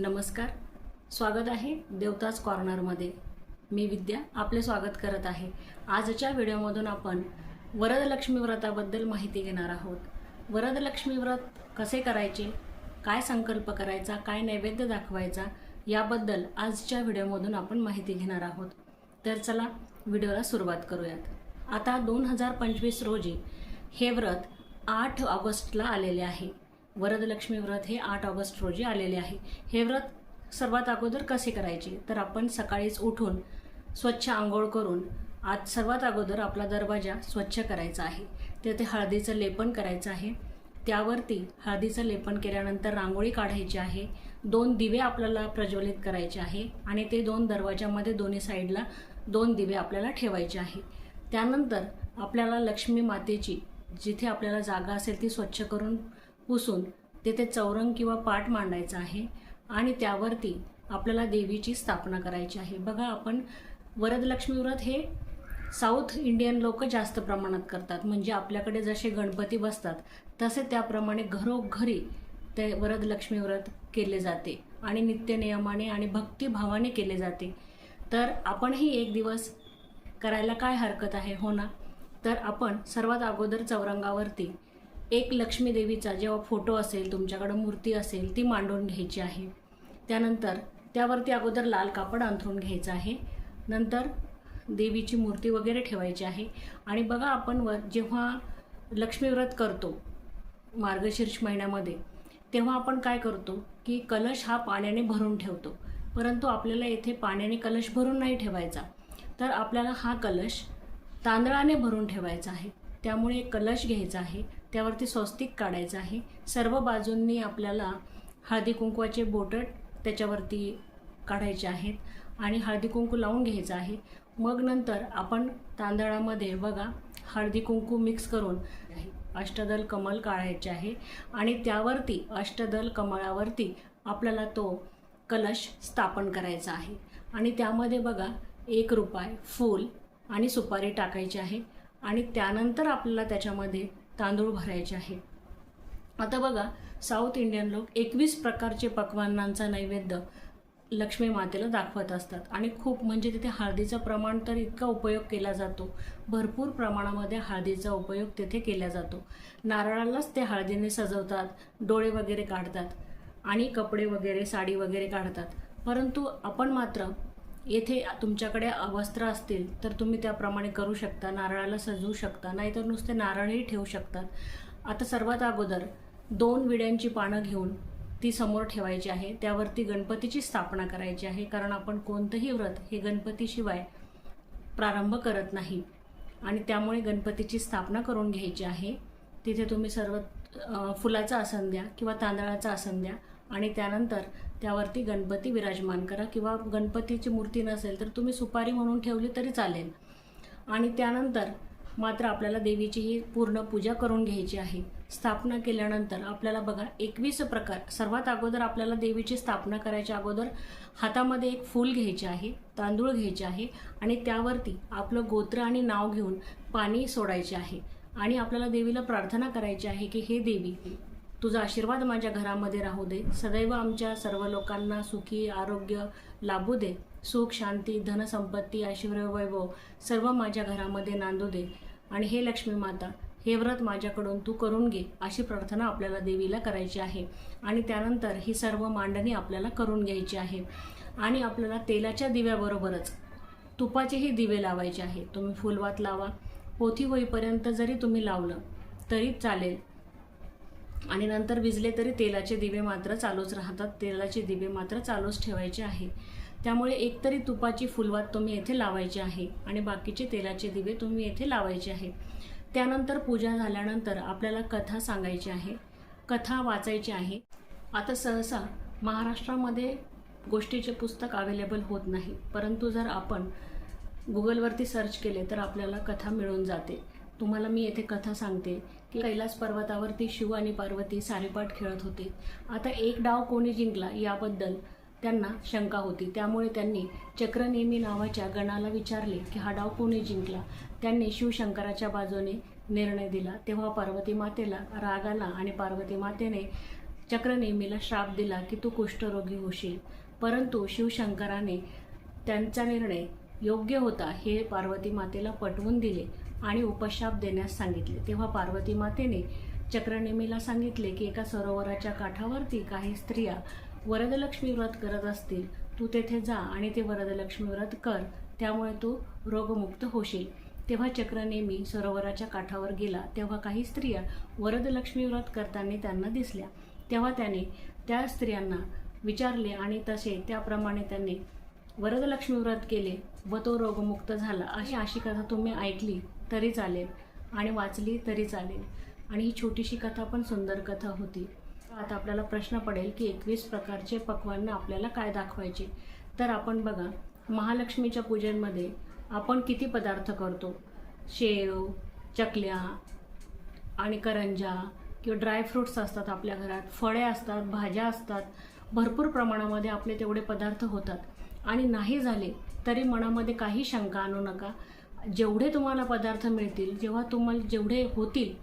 नमस्कार. स्वागत आहे देवताज कॉर्नरमध्ये मी विद्या आपले स्वागत करत आहे. आजच्या व्हिडिओमधून आपण वरदलक्ष्मी व्रताबद्दल माहिती घेणार आहोत. वरदलक्ष्मी व्रत कसे करायचे काय संकल्प करायचा काय नैवेद्य दाखवायचा याबद्दल आजच्या व्हिडिओमधून आपण माहिती घेणार आहोत. तर चला व्हिडिओला सुरुवात करूयात. आता दोन हजार पंचवीस रोजी हे व्रत आठ ऑगस्टला आलेले आहे. वरदलक्ष्मी व्रत हे आठ ऑगस्ट रोजी आलेले आहे. हे व्रत सर्वात अगोदर कसे करायचे? तर आपण सकाळीच उठून स्वच्छ आंघोळ करून आज सर्वात अगोदर आपला दरवाजा स्वच्छ करायचा आहे. तेथे हळदीचं लेपन करायचं आहे. त्यावरती हळदीचं लेपन केल्यानंतर रांगोळी काढायची आहे. दोन दिवे आपल्याला प्रज्वलित करायचे आहे आणि ते दोन दरवाजामध्ये दोन्ही साईडला दोन दिवे आपल्याला ठेवायचे आहे. त्यानंतर आपल्याला लक्ष्मी मातेची जिथे आपल्याला जागा असेल ती स्वच्छ करून पुसून तेथे चौरंग किंवा पाट मांडायचा आहे आणि त्यावरती आपल्याला देवीची स्थापना करायची आहे. बघा आपण वरदलक्ष्मी व्रत हे साऊथ इंडियन लोक जास्त प्रमाणात करतात. म्हणजे आपल्याकडे जसे गणपती बसतात तसे त्याप्रमाणे घरोघरी ते वरदलक्ष्मी व्रत केले जाते आणि नित्यनियमाने आणि भक्तिभावाने केले जाते. तर आपणही एक दिवस करायला काय हरकत आहे हो ना? तर आपण सर्वात अगोदर चौरंगावरती एक लक्ष्मी देवीचा जेव्हा फोटो असेल तुमच्याकडं मूर्ती असेल ती मांडून घ्यायची आहे. त्यानंतर त्यावरती अगोदर लाल कापड अंथरून घ्यायचं आहे. नंतर देवीची मूर्ती वगैरे ठेवायची आहे. आणि बघा आपण वर जेव्हा लक्ष्मीव्रत करतो मार्गशीर्ष महिन्यामध्ये तेव्हा आपण काय करतो की कलश हा पाण्याने भरून ठेवतो. परंतु आपल्याला येथे पाण्याने कलश भरून नाही ठेवायचा. तर आपल्याला हा कलश तांदळाने भरून ठेवायचा आहे. त्यामुळे एक कलश घ्यायचा आहे. त्यावरती स्वस्तिक काढायचं आहे. सर्व बाजूंनी आपल्याला हळदी कुंकवाचे बोटं त्याच्यावरती काढायचे आहेत आणि हळदी कुंकू लावून घ्यायचं आहे. मग नंतर आपण तांदळामध्ये बघा हळदी कुंकू मिक्स करून अष्टदल कमल काढायचे आहे आणि त्यावरती अष्टदल कमळावरती आपल्याला तो कलश स्थापन करायचा आहे. आणि त्यामध्ये बघा एक रुपये फूल आणि सुपारी टाकायची आहे. आणि त्यानंतर आपल्याला त्याच्यामध्ये तांदूळ भरायचे आहे. आता बघा साऊथ इंडियन लोक एकवीस प्रकारचे पक्वानांचा नैवेद्य लक्ष्मी मातेला दाखवत असतात. आणि खूप म्हणजे तिथे हळदीचं प्रमाण तर इतका उपयोग केला जातो. भरपूर प्रमाणामध्ये हळदीचा उपयोग तिथे केला जातो. नारळालाच ते हळदीने सजवतात डोळे वगैरे काढतात आणि कपडे वगैरे साडी वगैरे काढतात. परंतु आपण मात्र येथे तुमच्याकडे वस्त्र असतील तर तुम्ही त्याप्रमाणे करू शकता नारळाला सजवू शकता नाहीतर नुसते नारळही ठेवू शकतात आता सर्वात अगोदर दोन विड्यांची पानं घेऊन ती समोर ठेवायची आहे. त्यावरती गणपतीची स्थापना करायची आहे कारण आपण कोणतंही व्रत हे गणपतीशिवाय प्रारंभ करत नाही. आणि त्यामुळे गणपतीची स्थापना करून घ्यायची आहे. तिथे तुम्ही सर्व फुलाचं आसन द्या किंवा तांदळाचं आसन द्या. आणि त्यानंतर त्यावरती गणपती विराजमान करा किंवा गणपतीची मूर्ती नसेल तर तुम्ही सुपारी म्हणून ठेवली तरी चालेल. आणि त्यानंतर मात्र आपल्याला देवीची ही पूर्ण पूजा करून घ्यायची आहे. स्थापना केल्यानंतर आपल्याला बघा एकवीस प्रकार. सर्वात अगोदर आपल्याला देवीची स्थापना करायच्या अगोदर हातामध्ये एक फूल घ्यायचे आहे तांदूळ घ्यायचे आहे आणि त्यावरती आपलं गोत्र आणि नाव घेऊन पाणी सोडायचे आहे. आणि आपल्याला देवीला प्रार्थना करायची आहे की हे देवी तुझा आशीर्वाद माझ्या घरामध्ये राहू दे. सदैव आमच्या सर्व लोकांना सुखी आरोग्य लाभू दे. सुख शांती धनसंपत्ती ऐश्वर वैभव सर्व माझ्या घरामध्ये नांदू दे. आणि हे लक्ष्मी माता हे व्रत माझ्याकडून तू करून घे अशी प्रार्थना आपल्याला देवीला करायची आहे. आणि त्यानंतर ही सर्व मांडणी आपल्याला करून घ्यायची आहे. आणि आपल्याला तेलाच्या दिव्याबरोबरच तुपाचेही दिवे लावायचे आहे. तुम्ही फुलवात लावा. पोथी होईपर्यंत जरी तुम्ही लावलं तरी चालेल. आणि नंतर विजले तरी तेलाचे दिवे मात्र चालूच राहतात. तेलाचे दिवे मात्र चालूच ठेवायचे आहे. त्यामुळे एकतरी तुपाची फुलवात तुम्ही येथे लावायची आहे आणि बाकीचे तेलाचे दिवे तुम्ही येथे लावायचे आहे. त्यानंतर पूजा झाल्यानंतर आपल्याला कथा सांगायची आहे. कथा वाचायची आहे. आता सहसा महाराष्ट्रामध्ये गोष्टीचे पुस्तक अवेलेबल होत नाही. परंतु जर आपण गुगलवरती सर्च केले तर आपल्याला कथा मिळून जाते. तुम्हाला मी येथे कथा सांगते की कैलास पर्वतावरती शिव आणि पार्वती सारेपाट खेळत होते. आता एक डाव कोणी जिंकला याबद्दल त्यांना शंका होती. त्यामुळे त्यांनी चक्रनेमी नावाच्या गणाला विचारले की हा डाव कोणी जिंकला? त्यांनी शिवशंकराच्या बाजूने निर्णय दिला. तेव्हा पार्वती मातेला राग आला आणि पार्वती मातेने चक्रनेमीला श्राप दिला की तू कुष्ठरोगी होशील. परंतु शिवशंकराने त्यांचा निर्णय योग्य होता हे पार्वती मातेला पटवून दिले. आणि उपशाप देण्यास सांगितले. तेव्हा पार्वती मातेने चक्रनेमीला सांगितले की एका सरोवराच्या काठावरती काही स्त्रिया वरदलक्ष्मी व्रत करत असतील. तू तेथे जा आणि ते वरदलक्ष्मी व्रत कर. त्यामुळे तू रोगमुक्त होशील. तेव्हा चक्रनेमी सरोवराच्या काठावर गेला. तेव्हा काही स्त्रिया वरदलक्ष्मी व्रत करताना त्यांना दिसल्या. तेव्हा त्याने त्या स्त्रियांना विचारले आणि तसे त्याप्रमाणे त्यांनी वरदलक्ष्मी व्रत केले व तो रोगमुक्त झाला. अशी अशी कथा तुम्ही ऐकली. तरी चालेल आणि वाचली तरी चालेल. आणि ही छोटीशी कथा पण सुंदर कथा होती. आता आपल्याला प्रश्न पडेल की एकवीस प्रकारचे पक्वान्न आपल्याला काय दाखवायचे? तर आपण बघा महालक्ष्मीच्या पूजेमध्ये आपण किती पदार्थ करतो? शेव चकल्या आणि करंजा किंवा ड्रायफ्रूट्स असतात आपल्या घरात फळे असतात भाज्या असतात. भरपूर प्रमाणामध्ये आपले तेवढे पदार्थ होतात. आणि नाही झाले तरी मनामध्ये काही शंका आणू नका. जेवढे तुम्हाला पदार्थ मिळतील जेव्हा तुम्हाला जेवढे होतील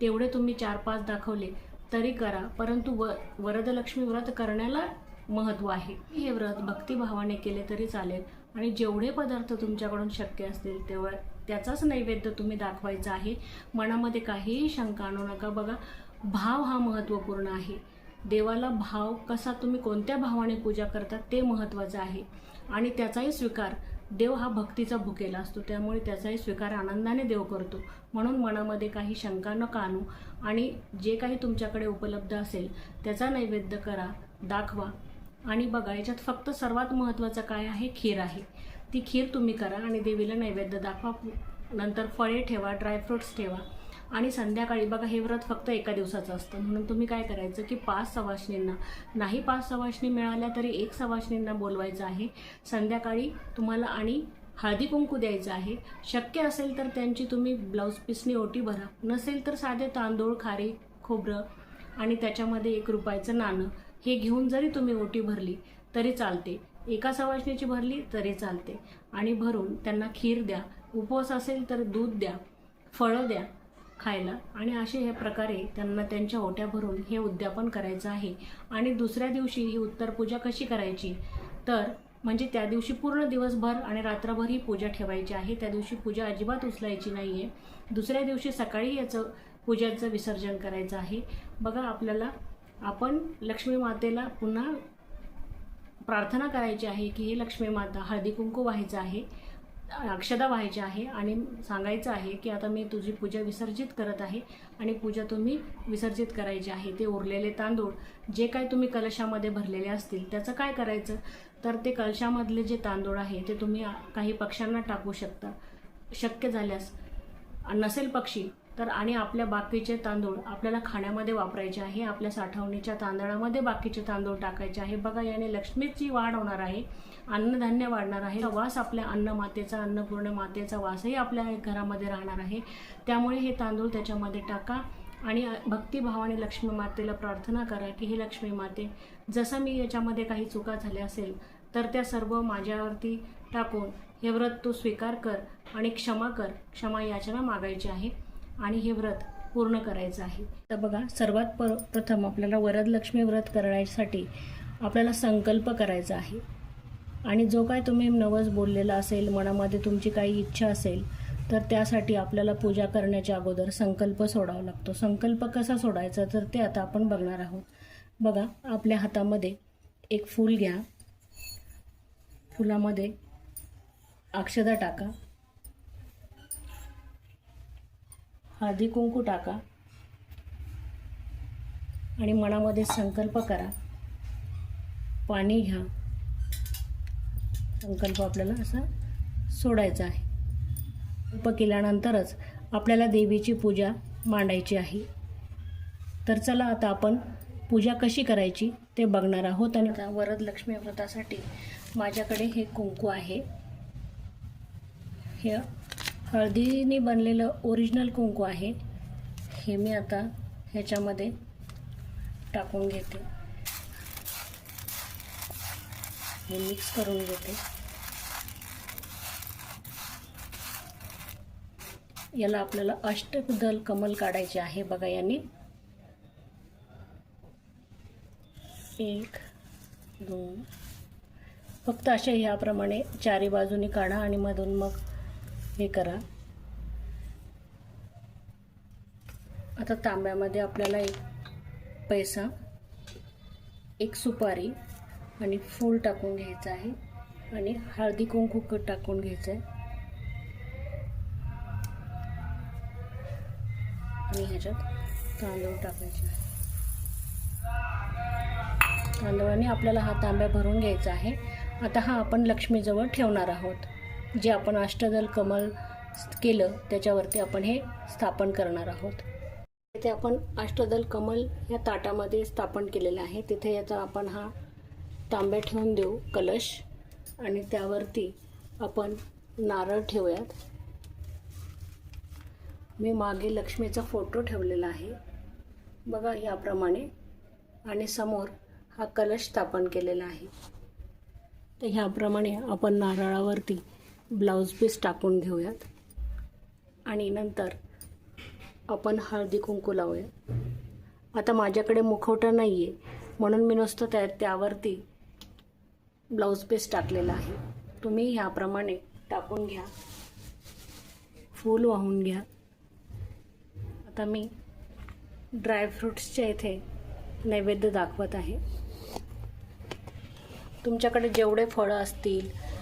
तेवढे तुम्ही चार पाच दाखवले तरी करा. परंतु व वरदलक्ष्मी व्रत करण्याला महत्त्व आहे. हे व्रत भक्तिभावाने केले तरी चालेल. आणि जेवढे पदार्थ तुमच्याकडून शक्य असतील तेव्हा त्याचाच नैवेद्य तुम्ही दाखवायचा आहे. मनामध्ये काहीही शंका आणू नका. बघा भाव हा महत्त्वपूर्ण आहे. देवाला भाव कसा तुम्ही कोणत्या भावाने पूजा करता ते महत्त्वाचं आहे. आणि त्याचाही स्वीकार. देव हा भक्तीचा भुकेला असतो. त्यामुळे त्याचाही स्वीकार आनंदाने देव करतो. म्हणून मनामध्ये काही शंका नका आणू आणि जे काही तुमच्याकडे उपलब्ध असेल त्याचा नैवेद्य करा दाखवा आणि बघा याच्यात फक्त सर्वात महत्त्वाचं काय आहे? खीर आहे. ती खीर तुम्ही करा आणि देवीला नैवेद्य दाखवा. नंतर फळे ठेवा ड्रायफ्रुट्स ठेवा. आणि संध्याकाळी बघा हे व्रत फक्त एका दिवसाचं असतं. म्हणून तुम्ही काय करायचं की पाच सवासणींना नाही पाच सवासणी मिळाल्या तरी एक सवासणींना बोलवायचं आहे. संध्याकाळी तुम्हाला आणि हळदी कुंकू द्यायचं आहे. शक्य असेल तर त्यांची तुम्ही ब्लाऊज पीसनी ओटी भरा. नसेल तर साधे तांदूळ खारी खोबरं आणि त्याच्यामध्ये एक रुपयाचं नाणं हे घेऊन जरी तुम्ही ओटी भरली तरी चालते. एका सवाशणीची भरली तरी चालते. आणि भरून त्यांना खीर द्या. उपवास असेल तर दूध द्या. फळं द्या. खायला. आणि असे हे प्रकारे त्यांना त्यांच्या ओट्या भरून हे उद्यापन करायचं आहे. आणि दुसऱ्या दिवशी ही उत्तर पूजा कशी करायची? तर म्हणजे त्या दिवशी पूर्ण दिवसभर आणि रात्रभर ही पूजा ठेवायची आहे. त्या दिवशी पूजा अजिबात उचलायची नाही आहे दुसऱ्या दिवशी सकाळी याचं पूजाचं विसर्जन करायचं आहे. बघा आपल्याला आपण लक्ष्मी मातेला पुन्हा प्रार्थना करायची आहे की हे लक्ष्मी माता हळदी कुंकू व्हायचं आहे. अक्षदा व्हायची आहे आणि सांगायचं आहे की आता मी तुझी पूजा विसर्जित करत आहे आणि पूजा तुम्ही विसर्जित करायची आहे. ते उरलेले तांदूळ जे काय तुम्ही कलशामध्ये भरलेले असतील त्याचं काय करायचं? तर ते कलशामधले जे तांदूळ आहे ते तुम्ही काही पक्ष्यांना टाकू शकता. शक्य झाल्यास. नसेल पक्षी तर आणि आपल्या बाकीचे तांदूळ आपल्याला खाण्यामध्ये वापरायचे आहे आपल्या साठवणीच्या तांदळामध्ये बाकीचे तांदूळ टाकायचे आहे. बघा याने लक्ष्मीची वाढ होणार आहे अन्नधान्य वाढणार आहे. वास आपल्या अन्न मातेचा अन्नपूर्ण मातेचा वासही आपल्या घरामध्ये राहणार आहे. त्यामुळे हे तांदूळ त्याच्यामध्ये टाका आणि भक्तिभावाने लक्ष्मी मातेला प्रार्थना करा की हे लक्ष्मी माते जसं मी याच्यामध्ये काही चुका झाल्या असेल तर त्या सर्व माझ्यावरती टाकून हे व्रत तू स्वीकार कर आणि क्षमा कर. क्षमा याचना मागायची आहे. आणि हे व्रत पूर्ण करायचं आहे. तर बघा सर्वात प प्रथम आपल्याला वरदलक्ष्मी व्रत करण्यासाठी आपल्याला संकल्प करायचा आहे. आणि जो काय तुम्ही नवस बोललेला असेल मनामध्ये तुमची काही इच्छा असेल तर त्यासाठी आपल्याला पूजा करण्याच्या अगोदर संकल्प सोडावा लागतो. संकल्प कसा सोडायचा तर ते आता आपण बघणार आहोत. बघा आपल्या हातामध्ये एक फूल घ्या. फुलामध्ये अक्षदा टाका. हळदी कुंकू टाका आणि मनामध्ये संकल्प करा. पाणी घ्या. संकल्प आपल्याला असा सोडायचा आहे. संकल्प केल्यानंतरच आपल्याला देवीची पूजा मांडायची आहे. तर चला आता आपण पूजा कशी करायची ते बघणार आहोत आणि आता वरद लक्ष्मी व्रतासाठी माझ्याकडे हे कुंकू आहे. हे हळदीने बनलेलं ओरिजिनल कुंकू आहे. हे मी आता ह्याच्यामध्ये टाकून घेते. हे मिक्स करून घेते. याला आपल्याला अष्टदल कमल काढायचे आहे. बघा यांनी. एक दोन. फक्त अशा ह्याप्रमाणे चारी बाजूनी काढा आणि मधून मग हे करा. आता तांब्यामध्ये आपल्याला एक पैसा एक सुपारी आणि फूल टाकून घ्यायचं आहे आणि हळदी कुंकू टाकून घ्यायचं आहे. आणि ह्याच्यात तांदूळ टाकायचे आहे. तांदळाने आपल्याला हा तांब्या भरून घ्यायचा आहे. आता हा आपण लक्ष्मीजवळ ठेवणार आहोत. जे आपण अष्टदल कमल केलं त्याच्यावरती आपण हे स्थापन करणार आहोत. इथे आपण अष्टदल कमल या ताटामध्ये स्थापन केलेलं आहे. तिथे याचा आपण हा तांब्या ठेवून देऊ कलश. आणि त्यावरती आपण नारळ ठेवूयात. मी मागे लक्ष्मीचा फोटो ठेवलेला आहे. बघा याप्रमाणे. आणि समोर हा कलश स्थापन केलेला आहे. तर ह्याप्रमाणे आपण नारळावरती ब्लाऊज पीस टाकून घेऊयात. आणि नंतर आपण हळदी कुंकू लावूया. आता माझ्याकडे मुखवटा नाही आहे म्हणून मी नुसतं त्या त्यावरती ब्लाऊज पीस टाकलेला आहे. तुम्ही ह्याप्रमाणे टाकून घ्या. फूल वाहून घ्या. आता मी ड्रायफ्रूट्सच्या इथे नैवेद्य दाखवत आहे. तुमच्याकडे जेवढे फळं असतील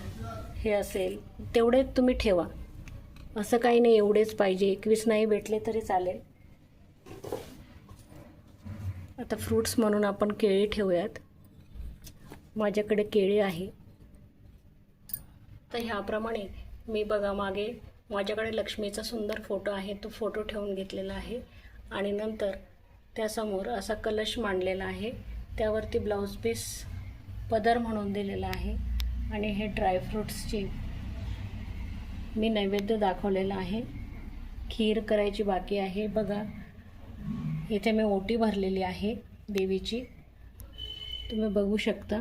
हे असेल तेवढे तुम्ही ठेवा. असं काही नाही एवढेच पाहिजे. एकवीस नाही भेटले तरी चालेल. आता फ्रूट्स म्हणून आपण केळी ठेवूयात. माझ्याकडे केळी आहे. तर ह्याप्रमाणे मी बघा मागे माझ्याकडे लक्ष्मीचा सुंदर फोटो आहे तो फोटो ठेवून घेतलेला आहे. आणि नंतर त्यासमोर असा कलश मांडलेला आहे. त्यावरती ब्लाऊज पीस पदर म्हणून दिलेला आहे. आणि हे ड्रायफ्रूट्सची मी नैवेद्य दाखवलेला आहे. खीर करायची बाकी आहे. बघा इथे मी ओटी भरलेली आहे देवीची. तुम्ही बघू शकता.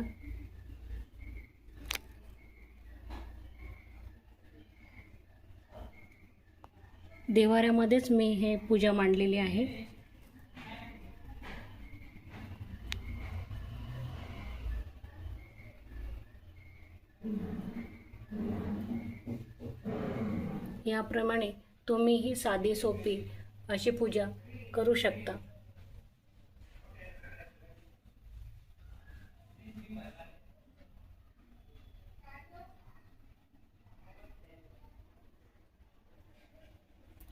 देवाऱ्यामध्येच मी हे पूजा मांडलेली आहे. याप्रमाणे तुम्ही ही साधी सोपी अशी पूजा करू शकता.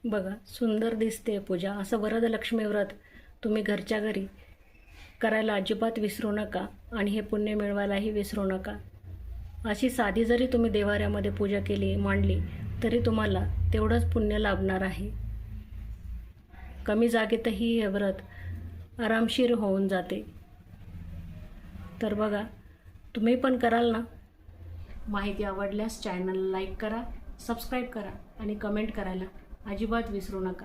बघा सुंदर दिसते पूजा. असं वरदलक्ष्मी व्रत तुम्ही घरच्या घरी करायला अजिबात विसरू नका आणि हे पुण्य मिळवायलाही विसरू नका. अशी साधी जरी तुम्ही देवाऱ्यामध्ये पूजा केली मांडली तरी तुम्हाला तेवढंच पुण्य लाभणार आहे. कमी जागेतही हे व्रत आरामशीर होऊन जाते. तर बघा तुम्ही पण कराल ना? माहिती आवडल्यास चॅनल लाईक करा सबस्क्राईब करा आणि कमेंट करायला अजिबात विसरू नका.